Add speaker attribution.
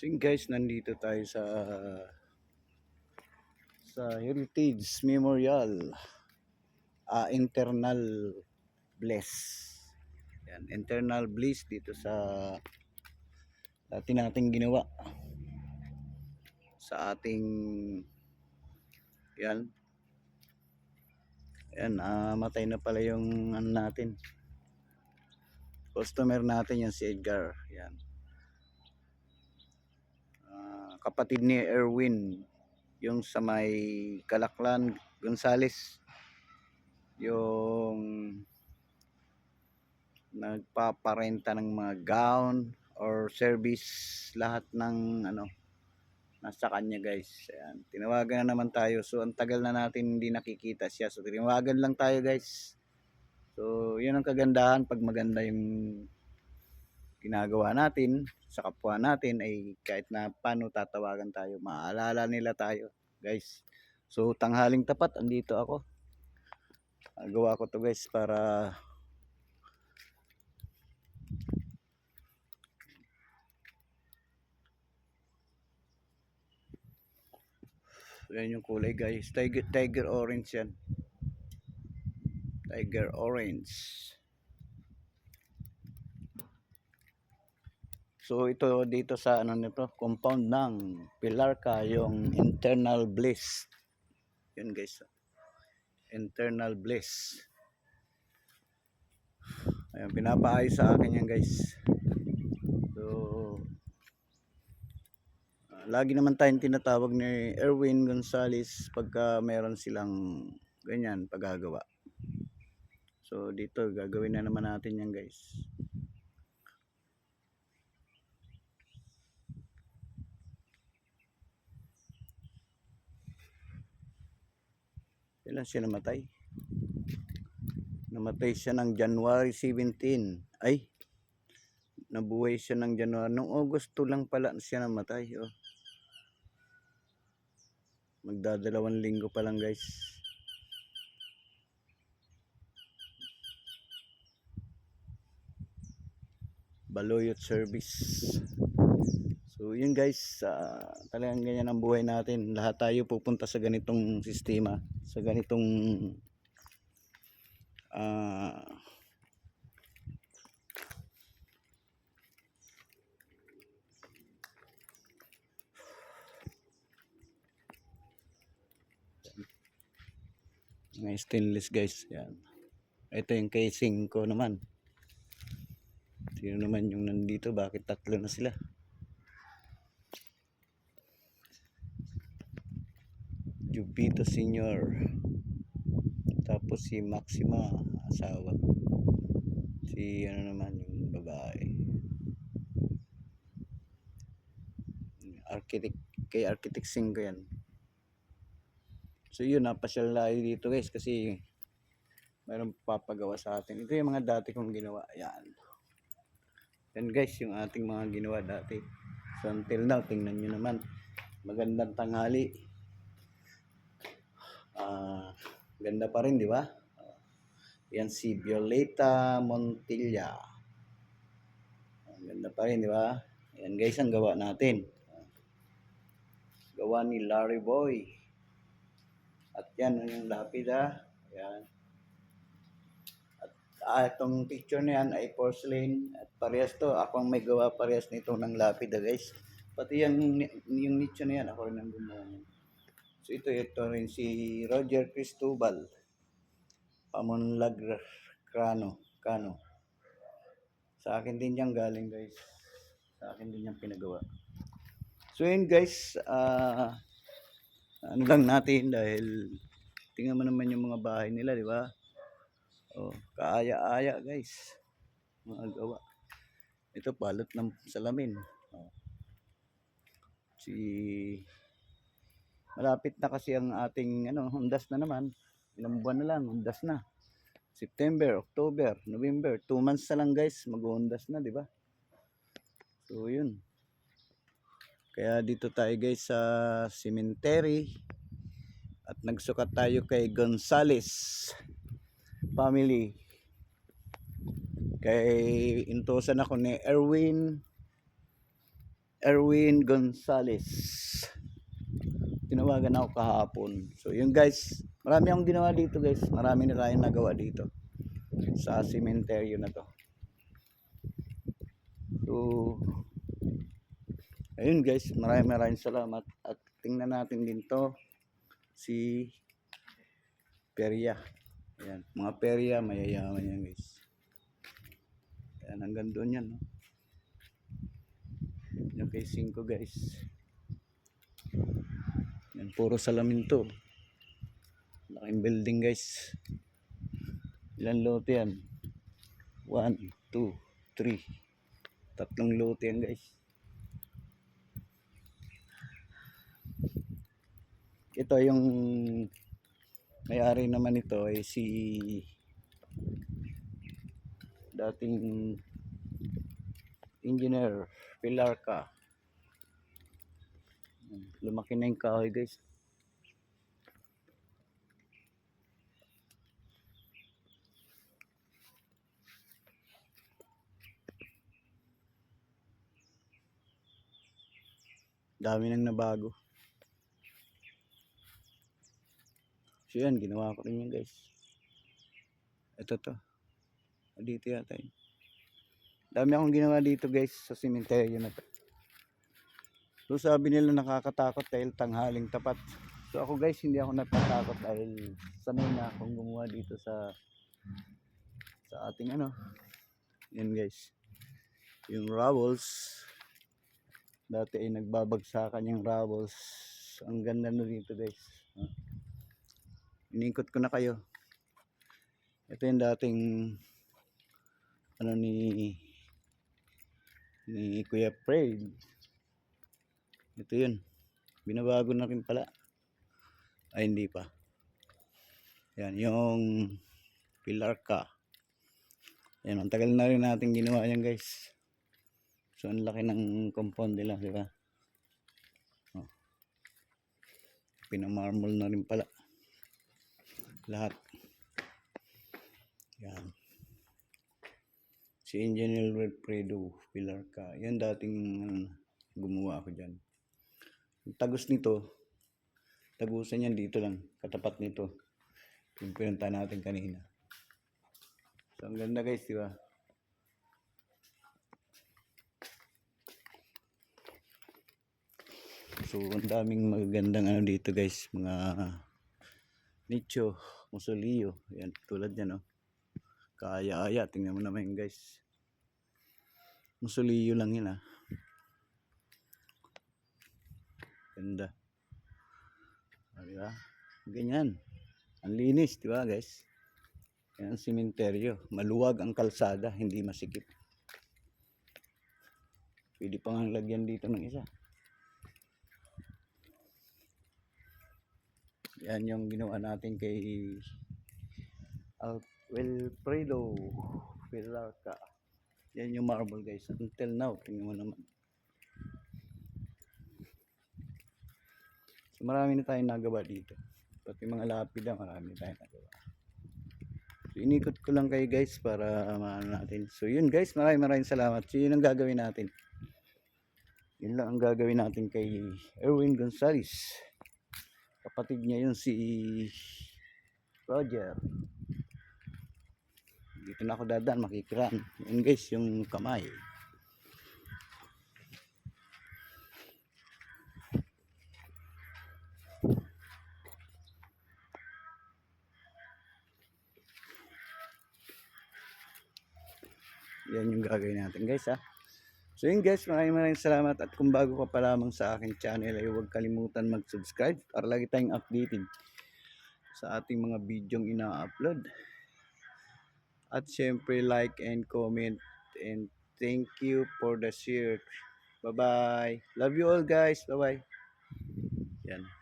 Speaker 1: So guys, nandito tayo sa sa Heritage Memorial. Ah Internal Bliss. Yan, Internal Bliss dito sa dati nating ginawa. Sa ating yan. Yan ah, matay na pala yung ano natin. Customer natin yan si Edgar. Yan kapatid ni Erwin yung sa may Kalaklan Gonzales. Yung nagpaparenta ng mga gown or service lahat ng ano nasa kanya guys. Ayan. tinawagan na naman tayo. So ang tagal na natin hindi nakikita siya. So tinawagan lang tayo guys. So yun ang kagandahan pag maganda yung ginagawa natin sa kapwa natin ay kahit na paano tatawagan tayo maalala nila tayo guys. So tanghaling tapat andito ako. Ah, gawa ko to guys para yan yung kulay guys. Tiger, tiger orange yan. Tiger orange So ito dito sa ano nito, compound ng Pilarca yung internal bliss. Yun guys. Internal bliss. Ayun, pinapaayos sa akin yan guys. So ah, lagi naman tayong tinatawag ni Erwin Gonzales pagka meron silang ganyan paggagawa. So dito gagawin na naman natin yan guys. Kailan siya namatay? Namatay siya ng January 17. Ay, nabuhay siya ng January. Noong Agosto lang pala siya namatay. Oh. Magdadalawang linggo pa lang guys. Baloyot service. So yun guys, ah, talagang ganyan ang buhay natin. Lahat tayo pupunta sa ganitong sistema, sa ganitong ah mga stainless guys. Yan. Ito yung casing ko naman. Sino naman yung nandito? Bakit tatlo na sila? Jupito Senior. Tapos si Maxima, asawa. Si ano naman yung babae. Architect, kay Architect Sing ko yan. So yun, napasyal tayo dito guys kasi mayroong papagawa sa atin. Ito yung mga dati kong ginawa. Yan. Yan guys, yung ating mga ginawa dati. So until now, tingnan nyo naman. Magandang tanghali. Ah, ganda pa rin, di ba? Yan si Violeta Montilla. Ang ganda pa rin, di ba? Yan guys, ang gawa natin. Gawa ni Larry Boy. At yan yung lapida. Yan. At ah, itong picture na yan ay porcelain. At parehas to. Ako ang may gawa parehas nito ng lapida guys. Pati yung, yung nicho na yan. Ako rin ang gumawa niyan. So ito, ito rin si Roger Cristobal. Pamunlag Crano. Cano. Sa akin din yan galing guys. Sa akin din yan pinagawa. So yun guys. Ah ano lang natin dahil tingnan mo naman yung mga bahay nila, di ba? Oh, kaaya-aya guys. Mga gawa. Ito balot ng salamin. Oh. Si malapit na kasi ang ating ano, hundas na naman. Ilang buwan na lang, hundas na. September, October, November, 2 months na lang guys, mag-hundas na, di ba? So, yun. Kaya dito tayo guys sa cemetery at nagsukat tayo kay Gonzales family. Kay intusan ako ni Erwin Erwin Gonzales. Tinawagan ako kahapon. So yun guys, marami akong ginawa dito guys. Marami na tayong nagawa dito sa sementeryo na to. So, ayun guys, maraming maraming salamat. At tingnan natin din to si Peria. Ayan, mga Peria, mayayaman yan guys. Ayan, hanggang doon yan. No? Yung kay 5 guys. Yan, puro salamin to. Laking building guys. Ilan lote yan? 1, 2, 3. Tatlong lote yan guys. Ito yung may-ari naman ito ay si dating engineer Pilarca. Lumaki na yung kahoy guys. Dami nang nabago. So yan, ginawa ko rin yun guys. Ito to. Dito yata yun. Dami akong ginawa dito guys sa simenteryo na to. So sabi nila nakakatakot dahil tanghaling tapat. So ako guys hindi ako natatakot dahil sanay na akong gumawa dito sa sa ating ano. Yan guys. Yung rowels. Dati ay nagbabagsakan yung rowels. Ang ganda na dito guys. Inikot ko na kayo. Ito yung dating ano ni ni Kuya Fred. Ito yun. Binabago na rin pala. Ay, hindi pa. Yan, yung pilar ka. Yan, ang tagal na rin natin ginawa yan guys. So, ang laki ng compound nila, di ba? Oh. Pinamarmol na rin pala. Lahat. Yan. Si Engineer Wilfredo Pilar ka. Yan dating ano, gumawa ako dyan. Ang tagos nito, tagusan yan dito lang, katapat nito. Yung pinunta natin kanina. So, ang ganda guys, di ba? So, ang daming magagandang ano dito guys, mga nicho, musolio. Yan, tulad yan, oh. Kaya-aya, tingnan mo naman guys. Musolio lang yun, ah. Ganda. Ah, di ba? Ganyan. Ang linis, di ba guys? Yan ang simenteryo. Maluwag ang kalsada, hindi masikip. Pwede pa lagyan dito ng isa. Yan yung ginawa natin kay Wilfredo Villarca. Yan yung marble guys. Until now, tingnan mo naman. Marami na tayong nagawa dito. Pati mga lapida, marami tayong nagawa. So, inikot ko lang kayo guys para maano natin. So, yun guys, maraming maraming salamat. So, yun ang gagawin natin. Yun lang ang gagawin natin kay Erwin Gonzalez. Kapatid niya yun si Roger. Dito na ako dadaan, makikiran. Yun guys, yung kamay. Yan yung gagawin natin guys ha. So yun guys, maraming maraming salamat at kung bago ka pa lamang sa aking channel ay huwag kalimutan mag-subscribe para lagi tayong updated sa ating mga bidyong ina-upload. At syempre like and comment and thank you for the share. Bye-bye. Love you all guys. Bye-bye. Yan.